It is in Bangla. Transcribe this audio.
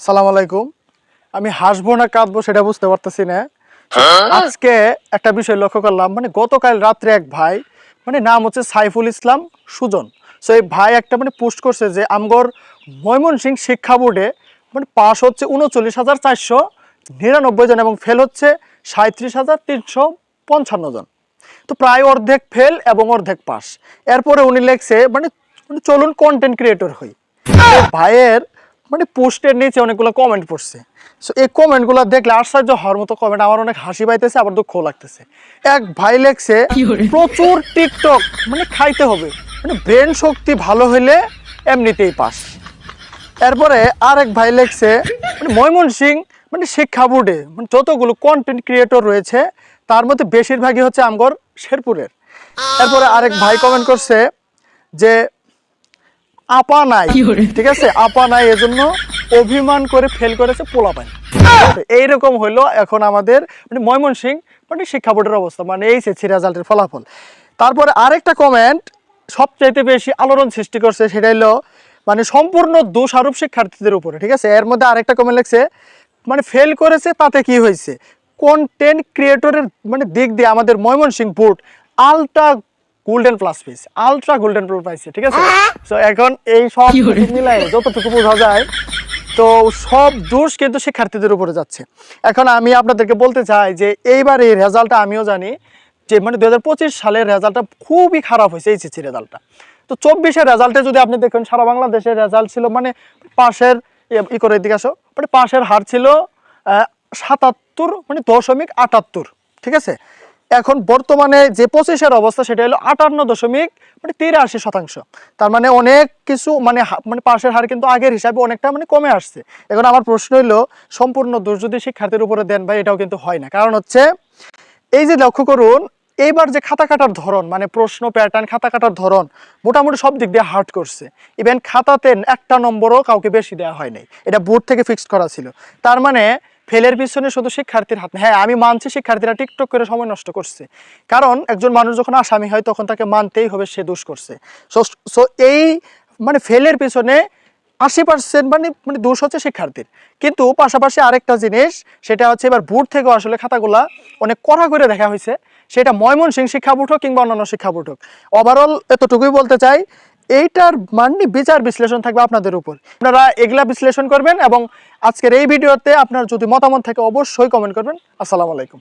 সালাম আলাইকুম। আমি হাসবো না কাঁদবো সেটা বুঝতে পারতেছি না। আজকে একটা বিষয় লক্ষ্য করলাম মানে গতকাল রাত্রে এক ভাই মানে নাম হচ্ছে সাইফুল ইসলাম সুজন। সো এই ভাই একটা মানে পোস্ট করছে যে, আমগর ময়মনসিং শিক্ষা বোর্ডে মানে পাস হচ্ছে উনচল্লিশ হাজার চারশো নিরানব্বই জন এবং ফেল হচ্ছে সাঁত্রিশ হাজার তিনশো পঞ্চান্ন জন। তো প্রায় অর্ধেক ফেল এবং অর্ধেক পাস এরপরে উনি লেখছে মানে চলুন কন্টেন্ট ক্রিয়েটর হই। ভাইয়ের মানে পোস্টের নিচে অনেকগুলো কমেন্ট পড়ছে। সো এই কমেন্টগুলো দেখলে আশ্চর্য হওয়ার মতো কমেন্ট আমার অনেক হাসি পাইতেছে আবার দুঃখ লাগতেছে। এক ভাই লেখছে প্রচুর টিকটক মানে খাইতে হবে। মানে ব্রেন শক্তি ভালো হইলে এমনিতেই পাস। এরপরে আরেক ভাই লেখছে মানে ময়মনসিং মানে শিক্ষা বোর্ডে মানে যতগুলো কন্টেন্ট ক্রিয়েটর রয়েছে তার মধ্যে বেশিরভাগই হচ্ছে আমগর শেরপুরের। এরপরে আরেক ভাই কমেন্ট করছে যে আপা নাই। ঠিক আছে? আপা নাই এজন্য অভিমান করে ফেল করেছে পোলাপাই এইরকম হইল এখন আমাদের মানে ময়মনসিং মানে শিক্ষা বোর্ডের অবস্থা মানে এই সি রেজাল্টের ফলাফল। তারপরে আরেকটা কমেন্ট সবচাইতে বেশি আলোড়ন সৃষ্টি করছে সেটা হলো মানে সম্পূর্ণ দোষারোপ শিক্ষার্থীদের উপরে ঠিক আছে? এর মধ্যে আরেকটা কমেন্ট লিখছে মানে ফেল করেছে তাতে কি হয়েছে? কন্টেন্ট ক্রিয়েটরের মানে দিক দিয়ে আমাদের Mymensingh board ultra golden plus piece ultra golden plus পাইছে ঠিক আছে? তো এখন এই সব মিলাই যতটুকু বোঝা যায়। তো সব দোষ কিন্তু শিক্ষার্থীদের উপরে যাচ্ছে। এখন আমি আপনাদেরকে বলতে চাই যে এইবার এই রেজাল্টটা আমিও জানি যে মানে দু সালের রেজাল্টটা খুবই খারাপ হয়েছে এইচএসসি রেজাল্টটা। তো চব্বিশের রেজাল্টে যদি আপনি দেখেন সারা বাংলাদেশের রেজাল্ট ছিল মানে পাশের ই- ই করে দিকে আসো মানে পাশের হার ছিল সাতাত্তর মানে দশমিক আটাত্তর ঠিক আছে? এখন বর্তমানে যে পঁচিশের অবস্থা, সেটা হলো আটান্ন দশমিক মানে তিরাশি শতাংশ। তার মানে অনেক কিছু মানে মানে পাশের হার কিন্তু আগের হিসাবে অনেকটা মানে কমে আসছে। এখন আমার প্রশ্ন হলো সম্পূর্ণ দোষ যদি শিক্ষার্থীর উপরে দেন ভাই, এটাও কিন্তু হয় না। কারণ হচ্ছে, এই যে লক্ষ্য করুন, এইবার যে খাতা কাটার ধরন মানে প্রশ্ন প্যাটার্ন খাতা কাটার ধরন, মোটামুটি সব দিক দিয়ে হার্ড করছে। ইভেন খাতাতে একটা নম্বরও কাউকে বেশি দেওয়া হয় নাই। এটা বোর্ড থেকে ফিক্সড করা ছিল। তার মানে ফেলের পিছনে শুধু শিক্ষার্থীর হাত। হ্যাঁ আমি মানছি শিক্ষার্থীরা টিকটক করে সময় নষ্ট করছে। কারণ একজন মানুষ যখন আসামি হয়, তখন তাকে মানতেই হবে সে দোষ করছে। সো এই মানে ফেলের পিছনে আশি পার্সেন্ট মানে মানে দোষ হচ্ছে শিক্ষার্থীর। কিন্তু পাশাপাশি আরেকটা জিনিস, সেটা হচ্ছে এবার বোর্ড থেকেও আসলে খাতাগুলা অনেক কড়া করে দেখা হয়েছে। সেটা ময়মনসিং শিক্ষা বোর্ড হোক কিংবা অন্যান্য শিক্ষা বোর্ড হোক ওভারঅল এতটুকুই বলতে চাই এইটার মাননি বিচার বিশ্লেষণ থাকবে আপনাদের উপর। আপনারা এগুলা বিশ্লেষণ করবেন এবং আজকের এই ভিডিওতে আপনার যদি মতামত থাকে অবশ্যই কমেন্ট করবেন। আসসালামু আলাইকুম।